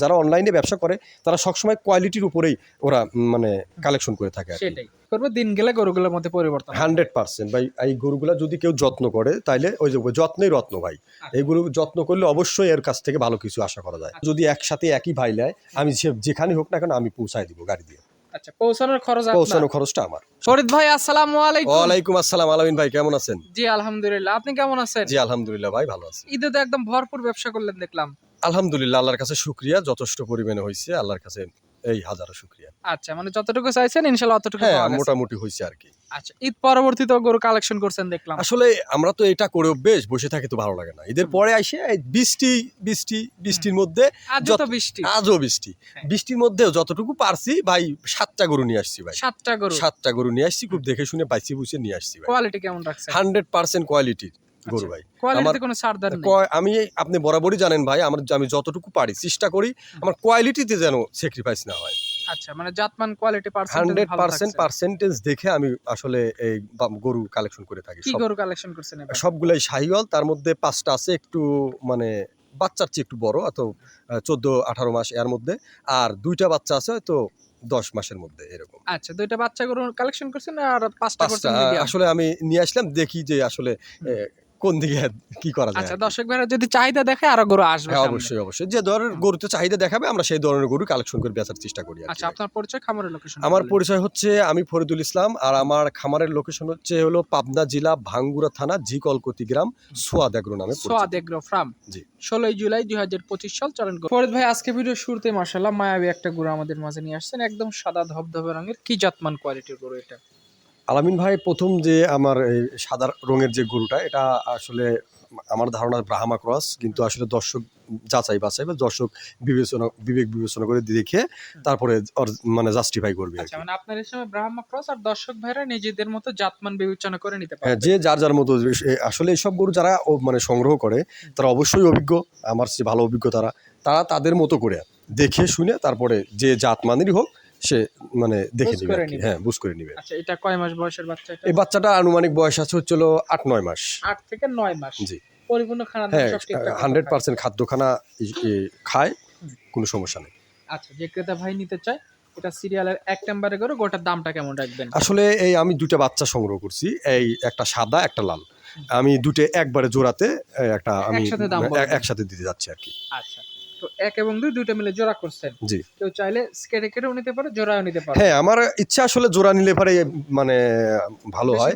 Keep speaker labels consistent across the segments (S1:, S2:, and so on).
S1: যারা অনলাইনে ব্যবসা করে তারা সবসময় কোয়ালিটির উপরেই ওরা মানে কালেকশন করে থাকে
S2: সেটাই। করব দিন গেলে গরুগুলোর মধ্যে পরিবর্তন
S1: হান্ড্রেড পার্সেন্ট ভাই এই গরুগুলা যদি কেউ যত্ন করে তাইলে ওই যে যত্নেই রত্ন ভাই
S2: আচ্ছা।
S1: এই গরু যত্ন করলে অবশ্যই এর কাছ থেকে ভালো কিছু আশা করা যায়। যদি একসাথে একই ভাই নেয় আমি যেখানে হোক না কেন আমি পৌঁছায় দিব গাড়ি দিয়ে।
S2: আচ্ছা পৌঁছানোর খরচ আপনার?
S1: পৌঁছানো খরচটা আমার।
S2: ফরিদ ভাই আসসালামু আলাইকুম।
S1: ওয়ালাইকুম আসসালাম আলামিন ভাই কেমন আছেন?
S2: জি আলহামদুলিল্লাহ। আপনি কেমন আছেন?
S1: জি আলহামদুলিল্লাহ ভাই ভালো আছি।
S2: ঈদে তো একদম ভরপুর ব্যবসা করলেন দেখলাম।
S1: আলহামদুলিল্লাহ আল্লাহর কাছে শুক্রিয়া। যথেষ্ট পরিমাণে হয়েছে আল্লাহর কাছে এই হাজারো শুক্রিয়া।
S2: আচ্ছা মানে যতটুকু চাইছেন ইনশাল্লাহ অতটুকু
S1: হ্যাঁ মোটামুটি হয়েছে আর কি।
S2: আচ্ছা ঈদ পরবর্তীতে গরু কালেকশন করছেন দেখলাম।
S1: আসলে আমরা তো এটা করে অভ্যেস বসে থাকি তো ভালো লাগে না। ঈদের পরে এই বৃষ্টি বৃষ্টি বৃষ্টির মধ্যে যত-
S2: বৃষ্টি।
S1: আজও বৃষ্টি।
S2: হ্যাঁ।
S1: বৃষ্টির মধ্যেও যতটুকু পারছি ভাই সাতটা গরু নিয়ে আসছি ভাই।
S2: সাতটা গরু।
S1: সাতটা গরু নিয়ে আসছি খুব দেখে শুনে বাইসি বুঝে নিয়ে আসছি
S2: কোয়ালিটি কেমন রাখছেন?
S1: হান্ড্রেড পার্সেন্ট কোয়ালিটির গরু ভাই। আমি আপনি বরাবরই জানেন ভাই আমার আমি যতটুকু পারি চেষ্টা করি আমার কোয়ালিটিতে যেন স্যাক্রিফাইস না হয়।
S2: আচ্ছা মানে জাতমান কোয়ালিটি পার্সেন্টেজ
S1: হান্ড্রেড
S2: ভালো
S1: পার্সেন্ট
S2: থাকছে।
S1: পার্সেন্টেজ দেখে আমি আসলে এই গরু কালেকশন করে থাকি
S2: কি গরু কালেকশন করছেন
S1: সবগুলাই শাহিওয়াল তার মধ্যে পাঁচটা আছে একটু মানে বাচ্চার চেয়ে একটু বড় অত চোদ্দ আঠারো মাস এর মধ্যে আর দুইটা বাচ্চা আছে হয়তো দশ মাসের মধ্যে এরকম।
S2: আচ্ছা দুইটা বাচ্চা গরু কালেকশন করছেন আর পাঁচটা?
S1: আসলে আমি নিয়ে আসলাম দেখি যে আসলে কোন দিকে কি করা যায়
S2: আচ্ছা দর্শক ভাইরা যদি চাহিদা দেখে আরও গরু আসবে
S1: হ্যাঁ অবশ্যই অবশ্যই। যে ধরনের গরুতে চাহিদা দেখাবে আমরা সেই ধরনের গরু কালেকশন করে বেচার চেষ্টা করি
S2: আচ্ছা আপনার পরিচয় খামারের লোকেশন
S1: আমার পরিচয় হচ্ছে আমি ফরিদুল ইসলাম আর আমার খামারের লোকেশন হচ্ছে হলো পাবনা জেলা ভাঙ্গুরা থানা জি কলকতি গ্রাম সোয়াদ এগ্রো নামে পরিচিত।
S2: সোয়াদ ফার্ম
S1: জি।
S2: ষোলোই জুলাই দুই হাজার পঁচিশ সাল চলেন ফরিদ ভাই আজকে ভিডিও শুরুতে মার্শাল্লাহ মায়াবী একটা গরু আমাদের মাঝে নিয়ে আসছেন একদম সাদা ধবধবে রঙের কি জাতমান কোয়ালিটির গরু এটা?
S1: আলামিন ভাই প্রথম যে আমার এই সাদা রঙের যে গরুটা এটা আসলে আমার ধারণা ব্রাহ্মা ক্রস কিন্তু আসলে দর্শক যাচাই বাছাই বা দর্শক বিবেচনা বিবেক বিবেচনা করে দেখে তারপরে মানে জাস্টিফাই করবে
S2: আচ্ছা। মানে আপনার এই সময় ব্রাহ্মা ক্রস আর দর্শক ভাইরা নিজেদের মতো জাতমান বিবেচনা করে নিতে
S1: হ্যাঁ
S2: পারবে
S1: যে যার যার মতো আসলে এইসব গরু যারা মানে সংগ্রহ করে তারা অবশ্যই অভিজ্ঞ আমার চেয়ে ভালো অভিজ্ঞ তারা তারা তাদের মতো করে দেখে শুনে তারপরে যে জাত মানেরই হোক সে মানে দেখে নিবে আর কি। হ্যাঁ বুঝ করে নিবে।
S2: আচ্ছা এটা কয় মাস বয়সের বাচ্চা এটা?
S1: এই বাচ্চাটা আনুমানিক বয়স আছে হচ্ছিল আট নয় মাস।
S2: আট থেকে নয় মাস।
S1: জি।
S2: পরিপূর্ণ খানা দানা
S1: হ্যাঁ
S2: সব ঠিকঠাক
S1: হান্ড্রেড
S2: খায়।
S1: পার্সেন্ট খাদ্যখানা ই- ই খায় কোনো সমস্যা নেই।
S2: আচ্ছা যে ক্রেতা ভাই নিতে চায় এটা সিরিয়ালের এক নম্বরে গরু গোটার দামটা কেমন রাখবেন?
S1: আসলে এই আমি দুইটা বাচ্চা সংগ্রহ করছি এই একটা সাদা একটা লাল। আমি দুটো একবারে জোড়াতে একটা আমি
S2: একসাথে দাম
S1: দিতে যাচ্ছি আর কি।
S2: আচ্ছা। এক এবং দুই দুইটা মিলে জোড়া করছেন।
S1: জি।
S2: কেউ চাইলে কেটে কেটেও নিতে পারে জোড়াও নিতে পারে।
S1: হ্যাঁ আমার ইচ্ছা আসলে জোড়া নিলে পরে মানে ভালো হয়।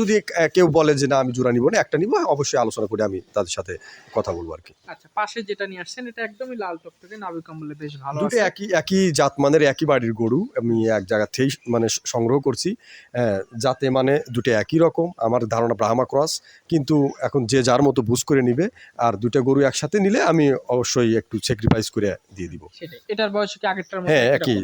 S1: যদি কেউ বলে যে না আমি জোড়া নিব না একটা নিব অবশ্যই আলোচনা করে আমি তাদের সাথে কথা বলব আর কি।
S2: আচ্ছা পাশে যেটা নিয়ে আসছেন এটা একদমই লাল টকটকে নাবি কম্বলে বেশ ভালো
S1: দুটো একই একই জাতমানের একই বাড়ির গরু আমি এক জায়গা থেকেই মানে সংগ্রহ করছি। যাতে মানে দুটো একই রকম আমার ধারণা ব্রাহ্মা ক্রস কিন্তু এখন যে যার মতো বুঝ করে নিবে আর দুটো গরু একসাথে নিলে আমি অবশ্যই একটু স্যাক্রিফাইস করে দিয়ে দিব।
S2: এটার বয়স কি আগেরটার মতো?
S1: হ্যাঁ
S2: একই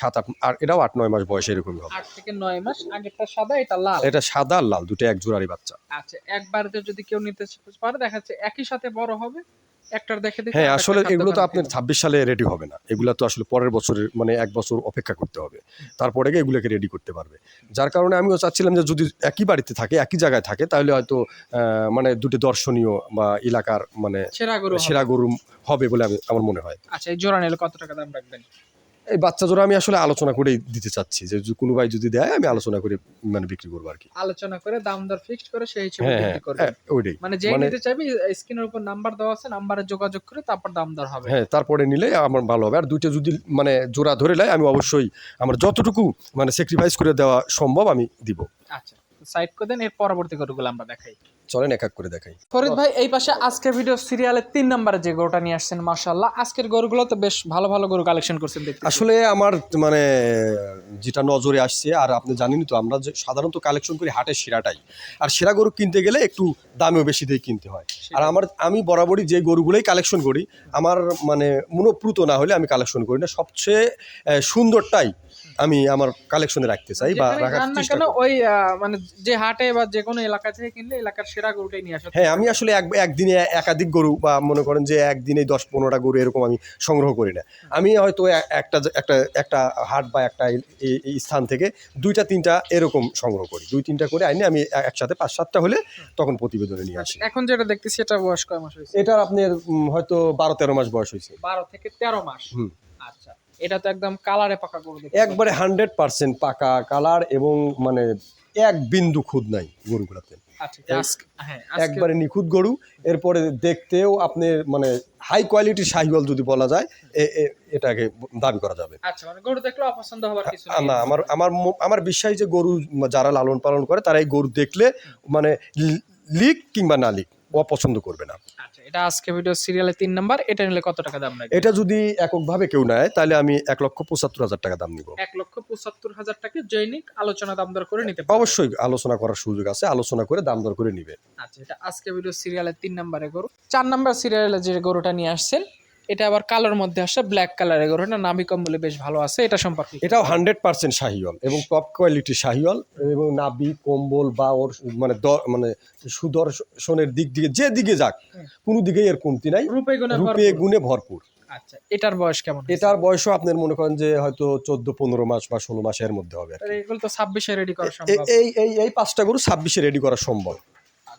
S1: সাত আট আর এটাও আট নয় মাস বয়স এরকমই হবে।
S2: আট থেকে নয় মাস আগেরটা সাদা এটা লাল?
S1: এটা সাদা আর লাল দুটো এক জোড়ারই বাচ্চা।
S2: আচ্ছা একবারে যদি কেউ নিতে পারে দেখা যাচ্ছে একই সাথে বড় হবে। একটার দেখে দেখে
S1: হ্যাঁ আসলে এগুলো তো আপনার ছাব্বিশ সালে রেডি হবে না। এগুলো তো আসলে পরের বছরের মানে এক বছর অপেক্ষা করতে হবে। তারপরে এগুলোকে রেডি করতে পারবে। যার কারণে আমিও চাচ্ছিলাম যে যদি একই বাড়িতে থাকে একই জায়গায় থাকে তাহলে হয়তো আহ, মানে দুটি দর্শনীয় বা এলাকার মানে
S2: সেরা গরু হবে।
S1: সেরা গরু হবে বলে আমি আমার মনে হয়।
S2: আচ্ছা এই জোড়া নিলে কত টাকা দাম রাখবেন?
S1: এই বাচ্চা জোড়া আমি আসলে আলোচনা করেই দিতে চাচ্ছি যে কোনো ভাই যদি দেয় আমি আলোচনা করে মানে বিক্রি করব আর কি
S2: আলোচনা করে দাম দর ফিক্সড করে সেই হিসেবে
S1: হ্যাঁ হ্যাঁ
S2: বিক্রি করবেন
S1: হ্যাঁ, ওইটাই।
S2: মানে যে
S1: মানে-
S2: নিতে চাইবে স্ক্রিনের উপর নাম্বার দেওয়া আছে নাম্বারে যোগাযোগ করে তারপর দাম দর হবে।
S1: হ্যাঁ তারপরে নিলে আমার ভালো হবে। আর দুইটা যদি মানে জোড়া ধরে নেয় আমি অবশ্যই আমার যতটুকু মানে স্যাক্রিফাইস করে দেওয়া সম্ভব আমি দিব।
S2: আচ্ছা সাইড করে দেন এর পরবর্তী গরুগুলো আমরা দেখাই।
S1: চলেন এক এক করে দেখাই।
S2: ফরিদ ভাই এই পাশে আজকের ভিডিও সিরিয়ালের তিন নম্বরে যে গরুটা নিয়ে আসছেন মাশাল্লাহ আজকের গরুগুলো তো বেশ ভালো ভালো গরু কালেকশন করছেন দেখতে
S1: আসলে আমার মানে যেটা নজরে আসছে আর আপনি জানেনই তো আমরা যে সাধারণত কালেকশন করি হাটের সেরাটাই আর সেরা গরু কিনতে গেলে একটু দামেও বেশি দিয়ে কিনতে হয়। আর আমার আমি বরাবরই যে গরুগুলোই কালেকশন করি আমার মানে মনোপ্রুত না হলে আমি কালেকশন করি না। সবচেয়ে সুন্দরটাই আমি আমার কালেকশনে রাখতে চাই বা রাখার চেষ্টা করি।
S2: ওই মানে যে হাটে বা যে কোনো এলাকা থেকে কিনলে এলাকার সেরা গরুটাই নিয়ে আসা
S1: হ্যাঁ আমি আসলে এক একদিনে একাধিক গরু বা মনে করেন যে একদিনে দশ পনেরোটা গরু এরকম আমি সংগ্রহ করি না। আমি হয়তো একটা একটা একটা হাট বা একটা স্থান থেকে দুইটা তিনটা এরকম সংগ্রহ করি। দুই তিনটা করে আইনে আমি একসাথে পাঁচ সাতটা হলে তখন প্রতিবেদনে নিয়ে আসি।
S2: এখন যেটা দেখতেছি এটা বয়স কয় মাস হয়েছে?
S1: এটার আপনার হয়তো বারো তেরো মাস বয়স হয়েছে।
S2: বারো থেকে তেরো মাস?
S1: হুম।
S2: আচ্ছা। এটা তো একদম কালারে পাকা গরু
S1: একবারে হান্ড্রেড পার্সেন্ট পাকা কালার এবং মানে এক বিন্দু খুদ নাই গরুগুলোতে।
S2: আচ্ছা আজকে হ্যাঁ
S1: একবারে নিখুঁত গরু। এরপরে দেখতেও আপনি মানে হাই কোয়ালিটির শাহিওয়াল যদি বলা যায় এটাকে দাবি করা যাবে।
S2: আচ্ছা মানে
S1: আ- না আমার আমার আমার বিশ্বাস যে গরু যারা লালন পালন করে তারা এই গরু দেখলে মানে লিক কিংবা না লিক। অপছন্দ করবে না।
S2: আচ্ছা এটা আজকে ভিডিও সিরিয়ালে তিন নাম্বার এটা নিলে কত টাকা দাম নেয়
S1: এটা যদি এককভাবে কেউ নেয় তাহলে আমি এক লক্ষ পঁচাত্তর হাজার টাকা দাম নিব।
S2: এক লক্ষ পঁচাত্তর হাজার টাকা জৈনিক আলোচনা দাম দর করে নিতে
S1: অবশ্যই আলোচনা করার সুযোগ আছে আলোচনা করে দাম দর করে নিবে।
S2: আচ্ছা এটা আজকে ভিডিও সিরিয়ালের তিন নাম্বারে গরু। চার নাম্বার সিরিয়ালে যে গরুটা নিয়ে আসছেন এটা আবার কালোর মধ্যে আসে ব্ল্যাক কালারের গরু এটা নামি কম বলে বেশ ভালো আছে এটা সম্পর্কে
S1: এটাও হান্ড্রেড পার্সেন্ট শাহিওয়াল এবং টপ কোয়ালিটি শাহিওয়াল এবং নাবি কম্বল বা ওর মানে মানে সুদর্শনের দিক দিকে যে দিকে যাক। কোনো দিকেই এর কমতি নাই।
S2: রূপে গুণে ভরপুর। আচ্ছা এটার বয়স কেমন
S1: এটার বয়সও আপনার মনে করেন যে হয়তো চোদ্দ পনেরো মাস বা ষোলো মাসের মধ্যে হবে
S2: এগুলো তো ছাব্বিশে রেডি করা সম্ভব।
S1: এই এই এই পাঁচটা গরু ছাব্বিশে রেডি করা সম্ভব।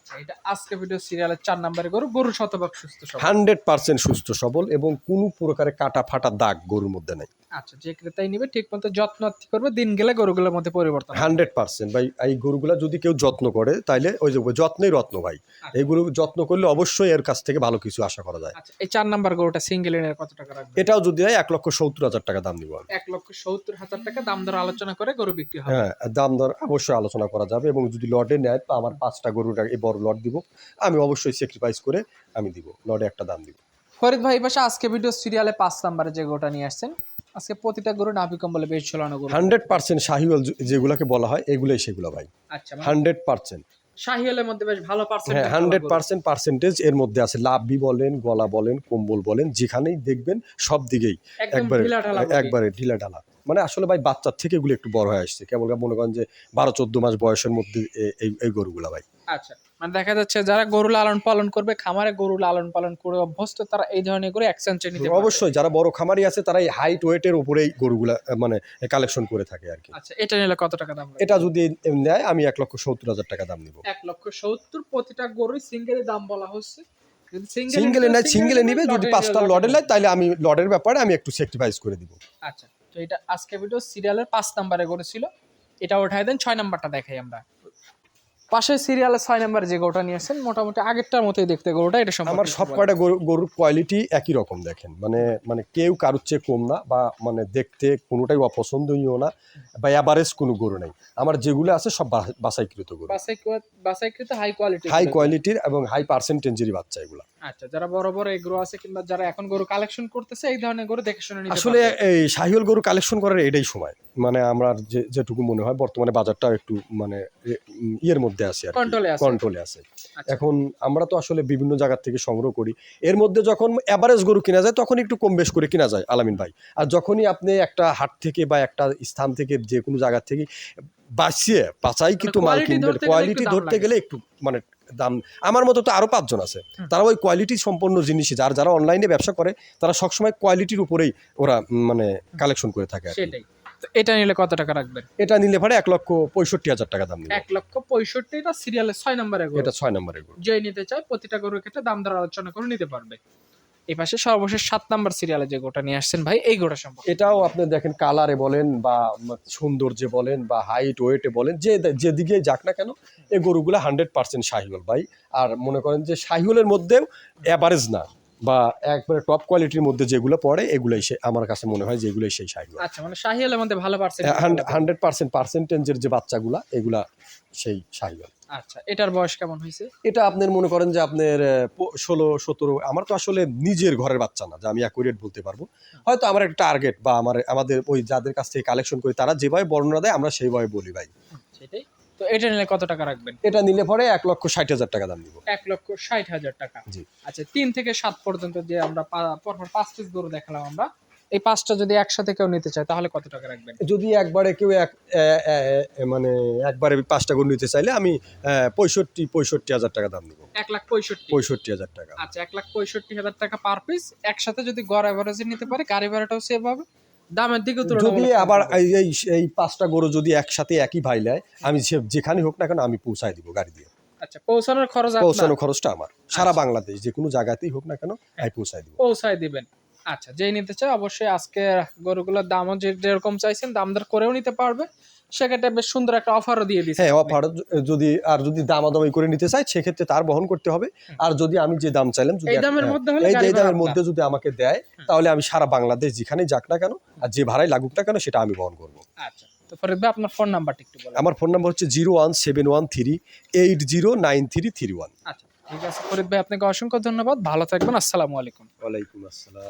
S2: আচ্ছা এটা আজকে ভিডিও সিরিয়ালের চার নাম্বারে গরু গরু শতভাগ সুস্থ সবল।
S1: হান্ড্রেড পার্সেন্ট সুস্থ সবল এবং কোনো প্রকারের কাটা ফাটা দাগ গরুর মধ্যে নাই।
S2: আচ্ছা যে ক্রেতাই নিবে ঠিক মতো যত্ন করবে দিন গেলে গরুগুলোর মধ্যে পরিবর্তন
S1: হান্ড্রেড পার্সেন্ট। ভাই এই গরুগুলা যদি কেউ যত্ন করে তাইলে ওই যে যত্নেই রত্ন ভাই এই গরু যত্ন করলে অবশ্যই এর কাছ থেকে ভালো কিছু আশা করা যায়।
S2: আচ্ছা এই চার নাম্বার গরুটা সিঙ্গেল এর কত টাকা রাখবে
S1: এটাও যদি হয় এক লক্ষ সত্তর হাজার টাকা দাম নিব আমি।
S2: এক লক্ষ সত্তর হাজার টাকা দাম দর আলোচনা করে গরু বিক্রি হবে।
S1: হ্যাঁ দাম দর অবশ্যই আলোচনা করা যাবে এবং যদি লটে নেয় তো আমার পাঁচটা গরুর এই বড় লট দিব। আমি অবশ্যই স্যাক্রিফাইস করে আমি দিব লটে একটা দাম দিব।
S2: ফরিদ ভাই পাশে আজকে ভিডিও সিরিয়ালে পাঁচ নাম্বারে যে গরুটা নিয়ে আসছেন আজকে প্রতিটা গরু নাভি কম্বলে বেশ ঝোলানো গরু।
S1: হান্ড্রেড পার্সেন্ট শাহিওয়াল যেগুলোকে বলা হয় এগুলোই সেগুলো ভাই।
S2: আচ্ছা মানে
S1: হান্ড্রেড পার্সেন্ট।
S2: শাহিওয়ালের মধ্যে বেশ ভালো পার্সেন্ট
S1: হ্যাঁ হান্ড্রেড পার্সেন্ট পার্সেন্টেজ এর মধ্যে আছে। লাভবি বলেন গলা বলেন কম্বল বলেন যেখানেই দেখবেন সব দিকেই একবারে। একবারে ঢিলা ঢালা। মানে আসলে ভাই বাচ্চার থেকে এগুলো একটু বড় হয়ে আসছে। কেমন মনে করেন যে বারো চোদ্দ মাস বয়সের মধ্যে এই গরুগুলা ভাই।
S2: আচ্ছা মানে দেখা যাচ্ছে যারা গরু লালন পালন করবে খামারে গরু লালন পালন করে অভ্যস্ত তারা এই ধরনের এক্সচেঞ্জ নিতে
S1: অবশ্যই যারা বড় খামারি আছে তারা এই হাইট ওয়েটের উপরেই গরুগুলা মানে কালেকশন করে থাকে আর কি।
S2: আচ্ছা এটা নিলে কত টাকা দাম
S1: এটা যদি নেয় আমি এক লক্ষ সত্তর হাজার টাকা দাম নিব।
S2: এক লক্ষ সত্তর প্রতিটা গরুই সিঙ্গেলের দাম বলা হচ্ছে। যদি
S1: সিঙ্গেলে নেয় সিঙ্গেলে নিবে যদি পাঁচটা লডে নেয় তাহলে আমি লডের ব্যাপারে আমি একটু করে দিব।
S2: আচ্ছা তো এটা আজকে ভিডিও সিরিয়ালের পাঁচ নাম্বারে গরু ছিল এটা উঠাই দেন ছয় নাম্বারটা দেখাই আমরা। পাশে সিরিয়ালের ছয় নাম্বার যে গরুটা নিয়ে আসেন মোটামুটি আগেরটার মতোই দেখতে গরুটা এটা
S1: আমার সব কয়টা গরু গরুর কোয়ালিটি একই রকম দেখেন। মানে মানে কেউ কারোর চেয়ে কম না বা মানে দেখতে কোনোটাই অপছন্দনীয় না বা অ্যাভারেজ কোনো গরু নেই। আমার যেগুলো আছে সব বাসাইকৃত বাছাইকৃত গরু।
S2: বাসাইকৃত হাই কোয়ালিটি
S1: হাই কোয়ালিটির এবং হাই পার্সেন্টেজেরই বাচ্চা এগুলো।
S2: আচ্ছা যারা বড় বড় এগ্রো আছে কিংবা যারা এখন গরু কালেকশন করতেছে এই ধরনের গরু দেখে শুনে নিতে
S1: আসলে এই শাহিওল গরু কালেকশন করার এটাই সময়। মানে আমরা যে যেটুকু মনে হয় বর্তমানে বাজারটা একটু মানে ইয়ের মধ্যে আছে আর
S2: এ আছে।
S1: কন্ট্রোলে আছে।
S2: আচ্ছা।
S1: এখন আমরা তো আসলে বিভিন্ন জায়গা থেকে সংগ্রহ করি। এর মধ্যে যখন অ্যাভারেজ গরু কিনা যায় তখন একটু কম বেশ করে কিনা যায় আলামিন ভাই। আর যখনই আপনি একটা হাট থেকে বা একটা স্থান থেকে যে কোনো জায়গা থেকে বাঁচিয়ে বাছাই কিন্তু মাল
S2: quality
S1: কিনবেন কোয়ালিটি ধরতে গেলে একটু মানে দাম আমার মতো তো আরও পাঁচজন আছে। তারা ওই কোয়ালিটি সম্পন্ন জিনিসই যার যারা অনলাইনে ব্যবসা করে তারা সবসময় কোয়ালিটির উপরেই ওরা মানে কালেকশন করে থাকে
S2: সেটাই। এটা নিলে কত টাকা রাখবেন?
S1: এটা নিলে পরে এক লক্ষ পঁয়ষট্টি হাজার টাকা দাম
S2: এক লক্ষ পঁয়ষট্টিটা সিরিয়ালের ছয় নম্বরে
S1: এটা ছয় নম্বরে
S2: যে নিতে চায় প্রতিটা গরুর ক্ষেত্রে দাম দর আলোচনা করে নিতে পারবে। এই পাশে সর্বশেষ সাত নাম্বার সিরিয়ালে যে গোটা নিয়ে আসছেন ভাই এই গোটা সম্পর্কে।
S1: এটাও আপনি দেখেন কালারে বলেন বা সৌন্দর্যে বলেন বা হাইট ওয়েটে বলেন যে যেদিকে যাক না কেন এই গরুগুলো হান্ড্রেড পার্সেন্ট শাহিওল ভাই। আর মনে করেন যে শাহিওলের মধ্যেও অ্যাভারেজ না বা একবারে টপ কোয়ালিটির মধ্যে যেগুলো পড়ে এগুলোই সে আমার কাছে মনে হয় যেগুলোই সেই শাহিওল
S2: আচ্ছা মানে শাহিয়ালের মধ্যে ভালো পার্সেন্ট
S1: হান্ড্রেড পার্সেন্ট পার্সেন্টেজের যে বাচ্চাগুলা এগুলা সেই শাহিওল
S2: আচ্ছা এটার বয়স কেমন হয়েছে?
S1: এটা আপনার মনে করেন যে আপনার ষোলো সতেরো আমার তো আসলে নিজের ঘরের বাচ্চা না যে আমি অ্যাকুরেট বলতে পারব। হয়তো আমার একটা টার্গেট বা আমার আমাদের ওই যাদের কাছ থেকে কালেকশন করি তারা যেভাবে বর্ণনা দেয় আমরা সেইভাবে বলি ভাই।
S2: সেটাই। তো এটা নিলে কত টাকা রাখবেন?
S1: এটা নিলে পরে এক লক্ষ ষাট হাজার টাকা দাম দিব
S2: এক লক্ষ ষাট হাজার টাকা।
S1: জি।
S2: আচ্ছা তিন থেকে সাত পর্যন্ত যে আমরা পরপর পাঁচ পিস গরু দেখালাম আমরা এই পাঁচটা যদি একসাথে কেউ নিতে চায় তাহলে কত টাকা রাখবেন?
S1: যদি একবারে কেউ এক মানে একবারে পাঁচটা গরু নিতে চাইলে আমি পঁয়ষট্টি পঁয়ষট্টি হাজার টাকা দাম নেব।
S2: এক লাখ পঁয়ষট্টি।
S1: পঁয়ষট্টি হাজার টাকা।
S2: আচ্ছা এক লাখ পঁয়ষট্টি হাজার টাকা পার পিস একসাথে যদি গড় অ্যাভারেজে নিতে পারে গাড়ি ভাড়াটাও সেভ হবে। দামের দিকেও
S1: যদি আবার এই এই পাঁচটা গরু যদি একসাথে একই ভাই নেয় আমি যেখানে হোক না কেন আমি পৌঁছায় দিব গাড়ি দিয়ে।
S2: আচ্ছা পৌঁছানোর খরচ আপনার?
S1: পৌঁছানো খরচটা আমার। সারা
S2: আচ্ছা।
S1: বাংলাদেশ যে কোনো জায়গাতেই হোক না কেন আমি পৌঁছায় দিব।
S2: পৌঁছায় দিবেন। আচ্ছা যেই নিতে চায় অবশ্যই আজকে গরুগুলোর দামও যে যেরকম চাইছেন দাম দর করেও নিতে পারবে। সেক্ষেত্রে বেশ সুন্দর একটা অফারও দিয়ে দিচ্ছে
S1: হ্যাঁ অফার যদি আর যদি দামাদামি করে নিতে চাই সেক্ষেত্রে তার বহন করতে হবে। আর যদি আমি যে দাম চাইলাম যদি
S2: এই দামের মধ্যে হলে
S1: এই দামের মধ্যে যদি আমাকে দেয় তাহলে আমি সারা বাংলাদেশ যেখানেই যাক না কেন আর যে ভাড়াই লাগুক না কেন সেটা আমি বহন করব।
S2: আচ্ছা তো ফরিদ ভাই আপনার ফোন নাম্বারটা একটু বলেন।
S1: আমার ফোন নাম্বার হচ্ছে zero one seven one three eight zero nine three three one.
S2: আচ্ছা ঠিক আছে ফরিদ ভাই আপনাকে অসংখ্য ধন্যবাদ। ভালো থাকবেন আসসালামু আলাইকুম।
S1: ওয়ালাইকুম আসসালাম